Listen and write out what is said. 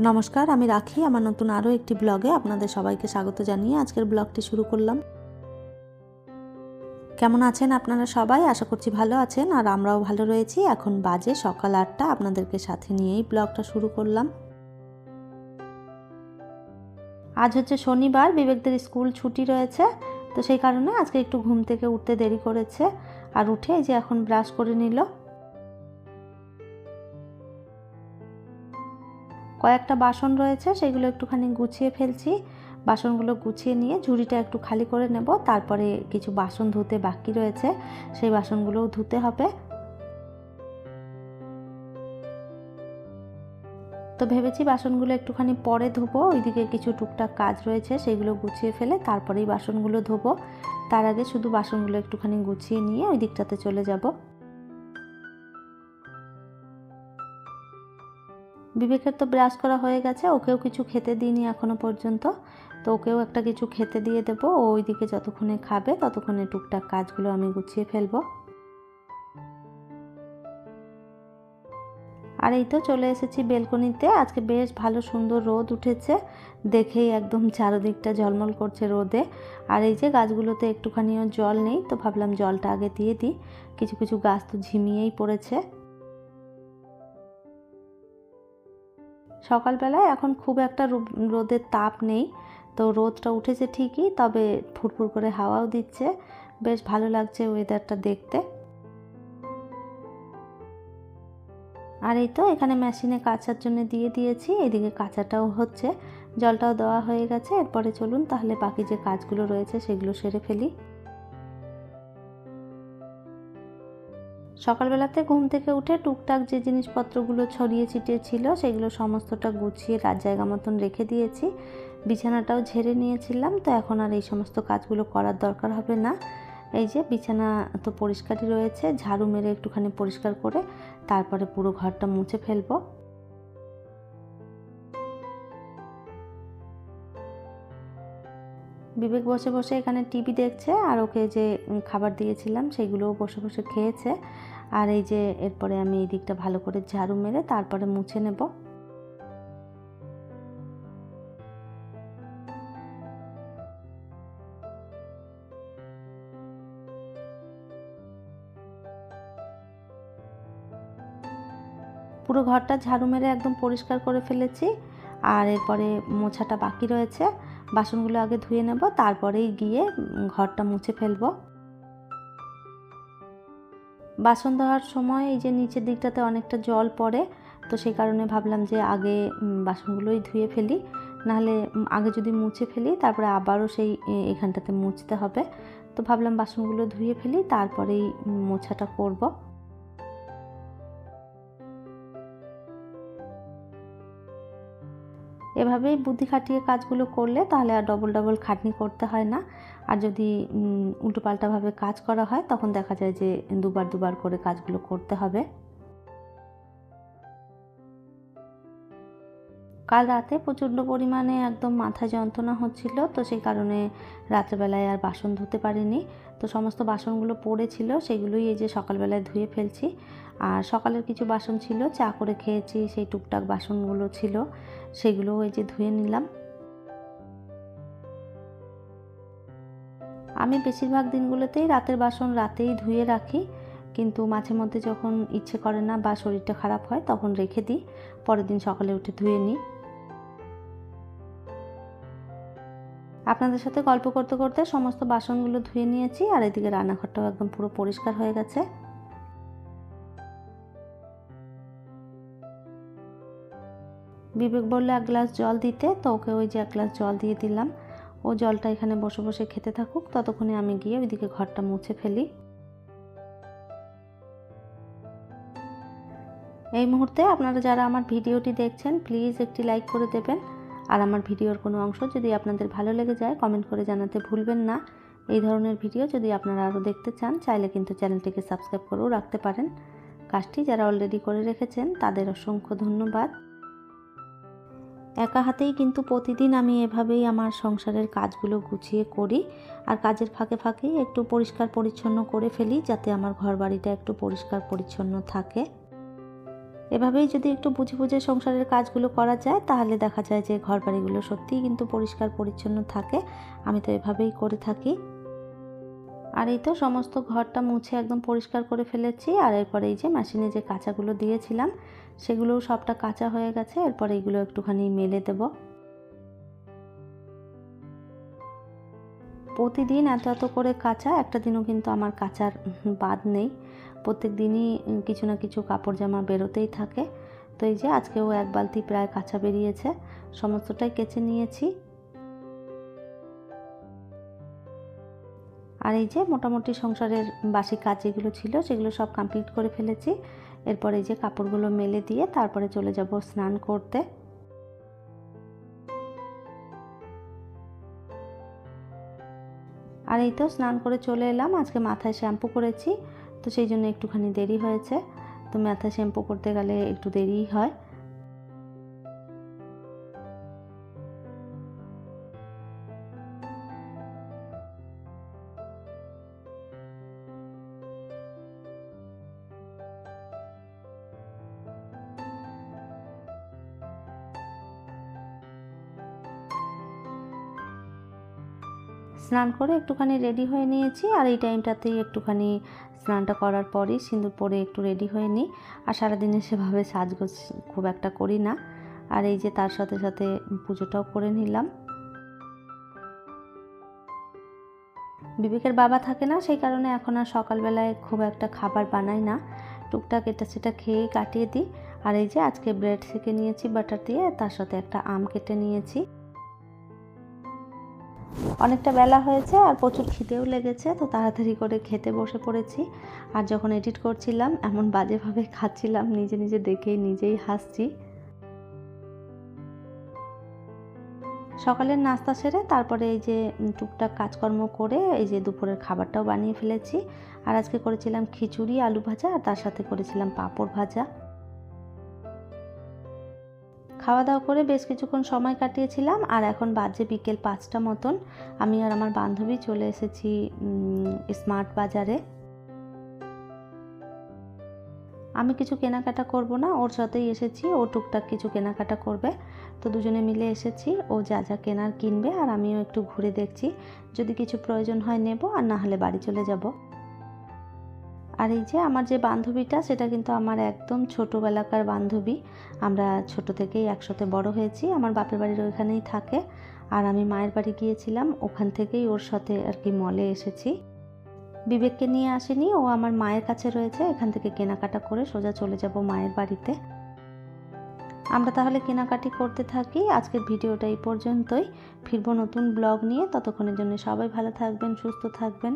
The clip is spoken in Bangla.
নমস্কার, আমি রাখি। আমার নতুন আরও একটি ব্লগে আপনাদের সবাইকে স্বাগত জানিয়ে আজকের ব্লগটি শুরু করলাম। কেমন আছেন আপনারা সবাই? আশা করছি ভালো আছেন আর আমরাও ভালো রয়েছি। এখন বাজে সকাল আটটা। আপনাদেরকে সাথে নিয়েই ব্লগটা শুরু করলাম। আজ হচ্ছে শনিবার, বিবেকদের স্কুল ছুটি রয়েছে। তো সেই কারণে আজকে একটু ঘুম থেকে উঠতে দেরি করেছে। আর উঠে যে এখন ব্রাশ করে নিল। কয়েকটা বাসন রয়েছে, সেগুলো একটুখানি গুছিয়ে ফেলছি। বাসনগুলো গুছিয়ে নিয়ে ঝুড়িটা একটু খালি করে নেব, তারপরে কিছু বাসন ধুতে বাকি রয়েছে, সেই বাসনগুলোও ধুতে হবে। তো ভেবেছি বাসনগুলো একটুখানি পরে ধোবো, ওইদিকে কিছু টুকটাক কাজ রয়েছে, সেগুলো গুছিয়ে ফেলে তারপরেই বাসনগুলো ধোবো। তার আগে শুধু বাসনগুলো একটুখানি গুছিয়ে নিয়ে ওই দিকটাতে চলে যাব। বিবেকের তো ব্রাশ করা হয়ে গেছে, ওকেও কিছু খেতে দিইনি এখনও পর্যন্ত। তো ওকেও একটা কিছু খেতে দিয়ে দেবো, ও ওইদিকে যতক্ষণে খাবে ততক্ষণে টুকটাক কাজগুলো আমি গুছিয়ে ফেলব। আর এই তো চলে এসেছি বেলকনিতে, আজকে বেশ ভালো সুন্দর রোদ উঠেছে, দেখেই একদম চারদিকটা ঝলমল করছে রোদে। আর এই যে গাছগুলোতে একটুখানিও জল নেই, তো ভাবলাম জলটা আগে দিয়ে দিই, কিছু কিছু গাছ তো ঝিমিয়েই পড়েছে। সকালবেলায় এখন খুব একটা রোদের তাপ নেই। তো রোদটা উঠেছে ঠিকই, তবে ফুরফুর করে হাওয়াও দিচ্ছে। বেশ ভালো লাগছে ওয়েদারটা দেখতে। আর এই তো এখানে মেশিনে কাচার জন্য দিয়ে দিয়েছি, এদিকে কাঁচাটাও হচ্ছে। জলটাও দেওয়া হয়ে গেছে, এরপরে চলুন তাহলে বাকি যে কাজগুলো রয়েছে সেগুলো সেরে ফেলি। সকালবেলাতে ঘুম থেকে উঠে টুকটাক যে জিনিসপত্রগুলো ছড়িয়ে ছিটিয়ে ছিল, সেগুলো সমস্তটা গুছিয়ে রাত জায়গা মতন রেখে দিয়েছি। বিছানাটাও ঝেড়ে নিয়েছিলাম, তো এখন আর এই সমস্ত কাজগুলো করার দরকার হবে না। এই যে বিছানা তো পরিষ্কারই রয়েছে, ঝাড়ু মেরে একটুখানি পরিষ্কার করে তারপরে পুরো ঘরটা মুছে ফেলব। বিবেক বসে বসে এখানে টিভি দেখছে আর ওকে যে খাবার দিয়েছিলাম সেগুলোও বসে বসে খেয়েছে। আর এই যে, এরপরে আমি এই দিকটা ভালো করে ঝাড়ু মেরে তারপরে মুছে নেব। পুরো ঘরটা ঝাড়ু মেরে একদম পরিষ্কার করে ফেলেছি। আর এরপরে মোছাটা বাকি রয়েছে। বাসনগুলো আগে ধুয়ে নেব, তারপরেই গিয়ে ঘরটা মুছে ফেলব। বাসন ধোয়ার সময় এই যে নিচের দিকটাতে অনেকটা জল পড়ে, তো সেই কারণে ভাবলাম যে আগে বাসনগুলোই ধুয়ে ফেলি। নাহলে আগে যদি মুছে ফেলি, তারপরে আবারও সেই এখানটাতে মুছতে হবে। তো ভাবলাম বাসনগুলো ধুয়ে ফেলি, তারপরেই মোছাটা করব। এভাবেই বুদ্ধি খাটিয়ে কাজগুলো করলে তাহলে আর ডবল ডবল খাটনি করতে হয় না। আর যদি উল্টোপাল্টাভাবে কাজ করা হয়, তখন দেখা যায় যে দুবার দুবার করে কাজগুলো করতে হবে। কাল রাতে প্রচণ্ড পরিমাণে একদম মাথা যন্ত্রণা হচ্ছিল, তো সেই কারণে রাত্রেবেলায় আর বাসন ধুতে পারিনি। তো সমস্ত বাসনগুলো পড়েছিল, সেগুলোই এই যে সকালবেলায় ধুয়ে ফেলছি। আর সকালের কিছু বাসন ছিল, চা করে খেয়েছি, সেই টুকটাক বাসনগুলো ছিল সেগুলো এই যে ধুয়ে নিলাম। আমি বেশিরভাগ দিনগুলোতেই রাতের বাসন রাতেই ধুয়ে রাখি, কিন্তু মাঝে মধ্যে যখন ইচ্ছে করে না বা শরীরটা খারাপ হয়, তখন রেখে দিই, পরের দিন সকালে উঠে ধুয়ে নিই। আপনাদের সাথে গল্প করতে করতে সমস্ত বাসনগুলো ধুয়ে নিয়েছি, আর এদিকে রান্নাঘরটাও একদম পুরো পরিষ্কার হয়ে গেছে। বিবেক বলল, এক গ্লাস জল দিতে। তো ওকে ওই যে এক গ্লাস জল দিয়ে দিলাম। ও জলটা এখানে বসে বসে খেতে থাকুক, ততক্ষণে আমি গিয়ে ওইদিকে ঘরটা মুছে ফেলি। এই মুহূর্তে আপনারা যারা আমার ভিডিওটি দেখছেন, প্লিজ একটি লাইক করে দেবেন। আর আমার ভিডিওর কোনো অংশ যদি আপনাদের ভালো লেগে যায় কমেন্ট করে জানাতে ভুলবেন না। এই ধরনের ভিডিও যদি আপনারা আরও দেখতে চান, চাইলে কিন্তু চ্যানেলটিকে সাবস্ক্রাইব করেও রাখতে পারেন। কাজটি যারা অলরেডি করে রেখেছেন, তাদের অসংখ্য ধন্যবাদ। একা হাতেই কিন্তু প্রতিদিন আমি এভাবেই আমার সংসারের কাজগুলো গুছিয়ে করি আর কাজের ফাঁকে ফাঁকেই একটু পরিষ্কার পরিচ্ছন্ন করে ফেলি, যাতে আমার ঘর বাড়িটা একটু পরিষ্কার পরিচ্ছন্ন থাকে। এভাবেই যদি একটু বুঝে বুঝে সংসারের কাজগুলো করা যায়, তাহলে দেখা যায় যে ঘর বাড়িগুলো সত্যিই কিন্তু পরিষ্কার পরিচ্ছন্ন থাকে। আমি তো এভাবেই করে থাকি। আর এই তো সমস্ত ঘরটা মুছে একদম পরিষ্কার করে ফেলেছি। আর এরপরে এই যে মেশিনে যে কাঁচাগুলো দিয়েছিলাম, সেগুলোও সবটা কাঁচা হয়ে গেছে। এরপরে এইগুলো একটুখানি মেলে দেব। প্রতিদিন এত এত করে কাঁচা, একটা দিনও কিন্তু আমার কাঁচার বাদ নেই। প্রত্যেক দিনই কিছু না কিছু কাপড় জামা বেরোতেই থাকে। তো এই যে আজকেও এক বালতি প্রায় কাঁচা বেরিয়েছে, সমস্তটাই কেচে নিয়েছি। আর এই যে মোটামুটি সংসারের বাসি কাজ যেগুলো ছিল, সেগুলো সব কমপ্লিট করে ফেলেছি। এরপর এই যে কাপড়গুলো মেলে দিয়ে তারপরে চলে যাব স্নান করতে। আর এই তো স্নান করে চলে এলাম। আজকে মাথায় শ্যাম্পু করেছি। তো সেই জন্য একটুখানি দেরি হয়েছে। তো ম্যাথা শ্যাম্পু করতে গেলে একটু দেরিই হয়। স্নান করে একটুখানি রেডি হয়ে নিয়েছি আর এই টাইমটাতেই একটুখানি স্নানটা করার পরই সিঁদুর পরে একটু রেডি হয়ে নিই। আর সারাদিনে সেভাবে সাজগোজ খুব একটা করি না। আর এই যে তার সাথে সাথে পুজোটাও করে নিলাম। বিবেকের বাবা থাকে না, সেই কারণে এখন আর সকালবেলায় খুব একটা খাবার বানাই না। টুকটাক এটা সেটা খেয়েই কাটিয়ে দিই। আর এই যে আজকে ব্রেড সেকে নিয়েছি বাটার দিয়ে, তার সাথে একটা আম কেটে নিয়েছি। অনেকটা বেলা হয়েছে আর প্রচুর খিদেও লেগেছে, তো তাড়াতাড়ি করে খেতে বসে পড়েছি। আর যখন এডিট করছিলাম, এমন বাজেভাবে খাচ্ছিলাম, নিজে নিজে দেখেই নিজেই হাসছি। সকালের নাস্তা সেরে তারপরে এই যে টুকটাক কাজকর্ম করে এই যে দুপুরের খাবারটাও বানিয়ে ফেলেছি। আর আজকে করেছিলাম খিচুড়ি, আলু ভাজা, আর তার সাথে করেছিলাম পাঁপড় ভাজা। খাওয়া দাওয়া করে বেশ কিছুক্ষণ সময় কাটিয়েছিলাম, আর এখন বাজে বিকেল পাঁচটা মতন। আমি আর আমার বান্ধবী চলে এসেছি স্মার্ট বাজারে। আমি কিছু কেনাকাটা করব না, ওর সাথেই এসেছি, ও টুকটাক কিছু কেনাকাটা করবে। তো দুজনে মিলে এসেছি, ও যা যা কেনার কিনবে, আর আমিও একটু ঘুরে দেখছি। যদি কিছু প্রয়োজন হয় নেব, আর না হলে বাড়ি চলে যাব। আর এই যে আমার যে বান্ধবীটা, সেটা কিন্তু আমার একদম ছোটোবেলাকার বান্ধবী। আমরা ছোট থেকেই একসাথে বড় হয়েছি, আমার বাপের বাড়ির ওইখানেই থাকে। আর আমি মায়ের বাড়ি গিয়েছিলাম, ওখান থেকেই ওর সাথে আর কি মলে এসেছি। বিবেককে নিয়ে আসিনি, ও আমার মায়ের কাছে রয়েছে, এখান থেকে কেনাকাটা করে সোজা চলে যাব মায়ের বাড়িতে। আমরা তাহলে কেনাকাটি করতে থাকি। আজকের ভিডিওটা এই পর্যন্তই। ফিরবো নতুন ব্লগ নিয়ে, ততক্ষণের জন্য সবাই ভালো থাকবেন, সুস্থ থাকবেন।